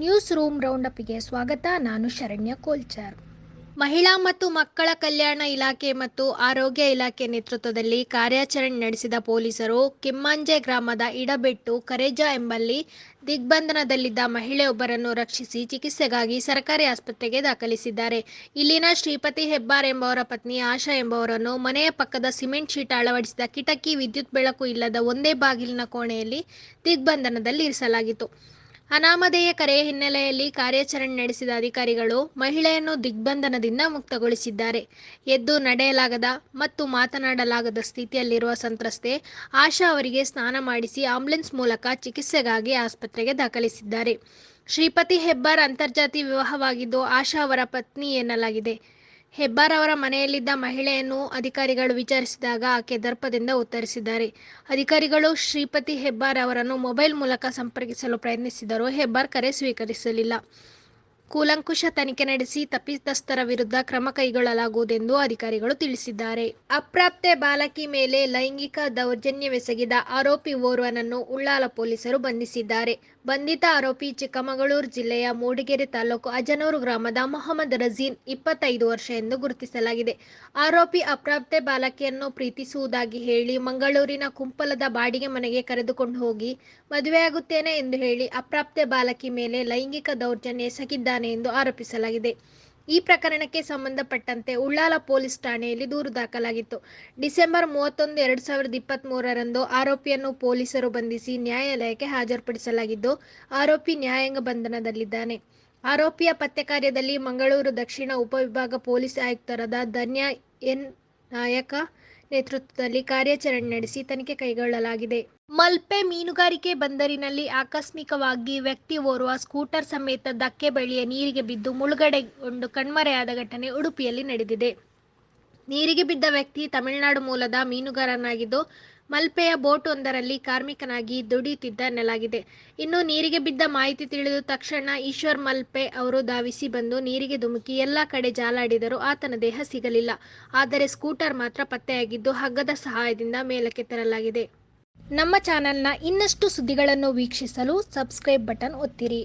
News room ರೌಂಡಪ್ಗೆ ಸ್ವಾಗತ, ನಾನು ಶರಣ್ಯ ಕೋಲ್ಚಾರ್. ಮಹಿಳಾ ಮತ್ತು ಮಕ್ಕಳ ಕಲ್ಯಾಣ ಇಲಾಖೆ ಮತ್ತು ಆರೋಗ್ಯ ಇಲಾಖೆ ನೇತೃತ್ವದಲ್ಲಿ ಕಾರ್ಯಾಚರಣೆ ನಡೆಸಿದ ಪೊಲೀಸರು ಕಿಮ್ಮಂಜೆ ಗ್ರಾಮದ ಇಡಬೆಟ್ಟು ಕರೇಜ ಎಂಬಲ್ಲಿ ದಿಗ್ಬಂಧನದಲ್ಲಿದ್ದ ಮಹಿಳೆಯೊಬ್ಬರನ್ನು ರಕ್ಷಿಸಿ ಚಿಕಿತ್ಸೆಗಾಗಿ ಸರ್ಕಾರಿ ಆಸ್ಪತ್ರೆಗೆ ದಾಖಲಿಸಿದ್ದಾರೆ. ಇಲ್ಲಿನ ಶ್ರೀಪತಿ ಹೆಬ್ಬಾರ್ ಎಂಬವರ ಪತ್ನಿ ಆಶಾ ಎಂಬವರನ್ನು ಮನೆಯ ಪಕ್ಕದ ಸಿಮೆಂಟ್ ಶೀಟ್ ಅಳವಡಿಸಿದ ಕಿಟಕಿ ವಿದ್ಯುತ್ ಬೆಳಕು ಇಲ್ಲದ ಒಂದೇ ಬಾಗಿಲಿನ ಕೋಣೆಯಲ್ಲಿ ದಿಗ್ಬಂಧನದಲ್ಲಿ ಇರಿಸಲಾಗಿತ್ತು. ಅನಾಮಧೇಯ ಕರೆ ಹಿನ್ನೆಲೆಯಲ್ಲಿ ಕಾರ್ಯಾಚರಣೆ ನಡೆಸಿದ ಅಧಿಕಾರಿಗಳು ಮಹಿಳೆಯನ್ನು ದಿಗ್ಬಂಧನದಿಂದ ಮುಕ್ತಗೊಳಿಸಿದ್ದಾರೆ. ಎದ್ದು ನಡೆಯಲಾಗದ ಮತ್ತು ಮಾತನಾಡಲಾಗದ ಸ್ಥಿತಿಯಲ್ಲಿರುವ ಸಂತ್ರಸ್ತೆ ಆಶಾ ಅವರಿಗೆ ಸ್ನಾನ ಮಾಡಿಸಿ ಆಂಬ್ಯುಲೆನ್ಸ್ ಮೂಲಕ ಚಿಕಿತ್ಸೆಗಾಗಿ ಆಸ್ಪತ್ರೆಗೆ ದಾಖಲಿಸಿದ್ದಾರೆ. ಶ್ರೀಪತಿ ಹೆಬ್ಬಾರ್ ಅಂತರ್ಜಾತಿ ವಿವಾಹವಾಗಿದ್ದು, ಆಶಾ ಅವರ ಪತ್ನಿ ಎನ್ನಲಾಗಿದೆ. ಹೆಬ್ಬಾರ್ ಅವರ ಮನೆಯಲ್ಲಿದ್ದ ಮಹಿಳೆಯನ್ನು ಅಧಿಕಾರಿಗಳು ವಿಚಾರಿಸಿದಾಗ ಆಕೆ ದರ್ಪದಿಂದ ಉತ್ತರಿಸಿದ್ದಾರೆ. ಅಧಿಕಾರಿಗಳು ಶ್ರೀಪತಿ ಹೆಬ್ಬಾರ್ ಅವರನ್ನು ಮೊಬೈಲ್ ಮೂಲಕ ಸಂಪರ್ಕಿಸಲು ಪ್ರಯತ್ನಿಸಿದರೂ ಹೆಬ್ಬಾರ್ ಕರೆ ಸ್ವೀಕರಿಸಲಿಲ್ಲ. ಕೂಲಂಕುಷ ತನಿಖೆ ನಡೆಸಿ ತಪ್ಪಿತಸ್ಥರ ವಿರುದ್ಧ ಕ್ರಮ ಕೈಗೊಳ್ಳಲಾಗುವುದೆಂದು ಅಧಿಕಾರಿಗಳು ತಿಳಿಸಿದ್ದಾರೆ. ಅಪ್ರಾಪ್ತೆ ಬಾಲಕಿ ಮೇಲೆ ಲೈಂಗಿಕ ದೌರ್ಜನ್ಯವೆಸಗಿದ ಆರೋಪಿ ಓರ್ವನನ್ನು ಉಳ್ಳಾಲ ಪೊಲೀಸರು ಬಂಧಿಸಿದ್ದಾರೆ. ಬಂಧಿತ ಆರೋಪಿ ಚಿಕ್ಕಮಗಳೂರು ಜಿಲ್ಲೆಯ ಮೂಡಿಗೆರೆ ತಾಲೂಕು ಅಜನೂರು ಗ್ರಾಮದ ಮೊಹಮ್ಮದ್ ರಜೀನ್ ಇಪ್ಪತ್ತೈದು ವರ್ಷ ಎಂದು ಗುರುತಿಸಲಾಗಿದೆ. ಆರೋಪಿ ಅಪ್ರಾಪ್ತೆ ಬಾಲಕಿಯನ್ನು ಪ್ರೀತಿಸುವುದಾಗಿ ಹೇಳಿ ಮಂಗಳೂರಿನ ಕುಂಪಲದ ಬಾಡಿಗೆ ಮನೆಗೆ ಕರೆದುಕೊಂಡು ಹೋಗಿ, ಮದುವೆಯಾಗುತ್ತೇನೆ ಎಂದು ಹೇಳಿ ಅಪ್ರಾಪ್ತೆ ಬಾಲಕಿ ಮೇಲೆ ಲೈಂಗಿಕ ದೌರ್ಜನ್ಯ ಎಸಗಿದ್ದಾನೆ ಎಂದು ಆರೋಪಿಸಲಾಗಿದೆ. ಈ ಪ್ರಕರಣಕ್ಕೆ ಸಂಬಂಧಪಟ್ಟಂತೆ ಉಳ್ಳಾಲ ಪೊಲೀಸ್ ಠಾಣೆಯಲ್ಲಿ ದೂರು ದಾಖಲಾಗಿತ್ತು. ಡಿಸೆಂಬರ್ ಮೂವತ್ತೊಂದು, ಎರಡು ಸಾವಿರದ ಇಪ್ಪತ್ತ್ಮೂರರಂದು ಆರೋಪಿಯನ್ನು ಪೊಲೀಸರು ಬಂಧಿಸಿ ನ್ಯಾಯಾಲಯಕ್ಕೆ ಹಾಜರುಪಡಿಸಲಾಗಿದ್ದು, ಆರೋಪಿ ನ್ಯಾಯಾಂಗ ಬಂಧನದಲ್ಲಿದ್ದಾನೆ. ಆರೋಪಿಯ ಪತ್ತೆ ಕಾರ್ಯದಲ್ಲಿ ಮಂಗಳೂರು ದಕ್ಷಿಣ ಉಪವಿಭಾಗ ಪೊಲೀಸ್ ಆಯುಕ್ತರಾದ ಧನ್ಯ ಎನ್ ನಾಯಕ ನೇತೃತ್ವದಲ್ಲಿ ಕಾರ್ಯಾಚರಣೆ ನಡೆಸಿ ತನಿಖೆ ಕೈಗೊಳ್ಳಲಾಗಿದೆ. ಮಲ್ಪೆ ಮೀನುಗಾರಿಕೆ ಬಂದರಿನಲ್ಲಿ ಆಕಸ್ಮಿಕವಾಗಿ ವ್ಯಕ್ತಿ ಓರ್ವ ಸ್ಕೂಟರ್ ಸಮೇತ ಧಕ್ಕೆ ಬಳಿಯ ನೀರಿಗೆ ಬಿದ್ದು ಮುಳುಗಡೆಗೊಂಡು ಕಣ್ಮರೆಯಾದ ಘಟನೆ ಉಡುಪಿಯಲ್ಲಿ ನಡೆದಿದೆ. ನೀರಿಗೆ ಬಿದ್ದ ವ್ಯಕ್ತಿ ತಮಿಳುನಾಡು ಮೂಲದ ಮೀನುಗಾರನಾಗಿದ್ದು, ಮಲ್ಪೆಯ ಬೋಟೊಂದರಲ್ಲಿ ಕಾರ್ಮಿಕನಾಗಿ ದುಡಿಯುತ್ತಿದ್ದ ಎನ್ನಲಾಗಿದೆ ಇನ್ನು ನೀರಿಗೆ ಬಿದ್ದ ಮಾಹಿತಿ ತಿಳಿದು ತಕ್ಷಣ ಈಶ್ವರ್ ಮಲ್ಪೆ ಅವರು ಧಾವಿಸಿ ಬಂದು ನೀರಿಗೆ ಧುಮುಕಿ ಎಲ್ಲ ಕಡೆ ಜಾಲಾಡಿದರೂ ಆತನ ದೇಹ ಸಿಗಲಿಲ್ಲ. ಆದರೆ ಸ್ಕೂಟರ್ ಮಾತ್ರ ಪತ್ತೆಯಾಗಿದ್ದು ಹಗ್ಗದ ಸಹಾಯದಿಂದ ಮೇಲಕ್ಕೆ ತರಲಾಗಿದೆ. ನಮ್ಮ ಚಾನೆಲ್ನ ಇನ್ನಷ್ಟು ಸುದ್ದಿಗಳನ್ನು ವೀಕ್ಷಿಸಲು ಸಬ್ಸ್ಕ್ರೈಬ್ ಬಟನ್ ಒತ್ತಿರಿ.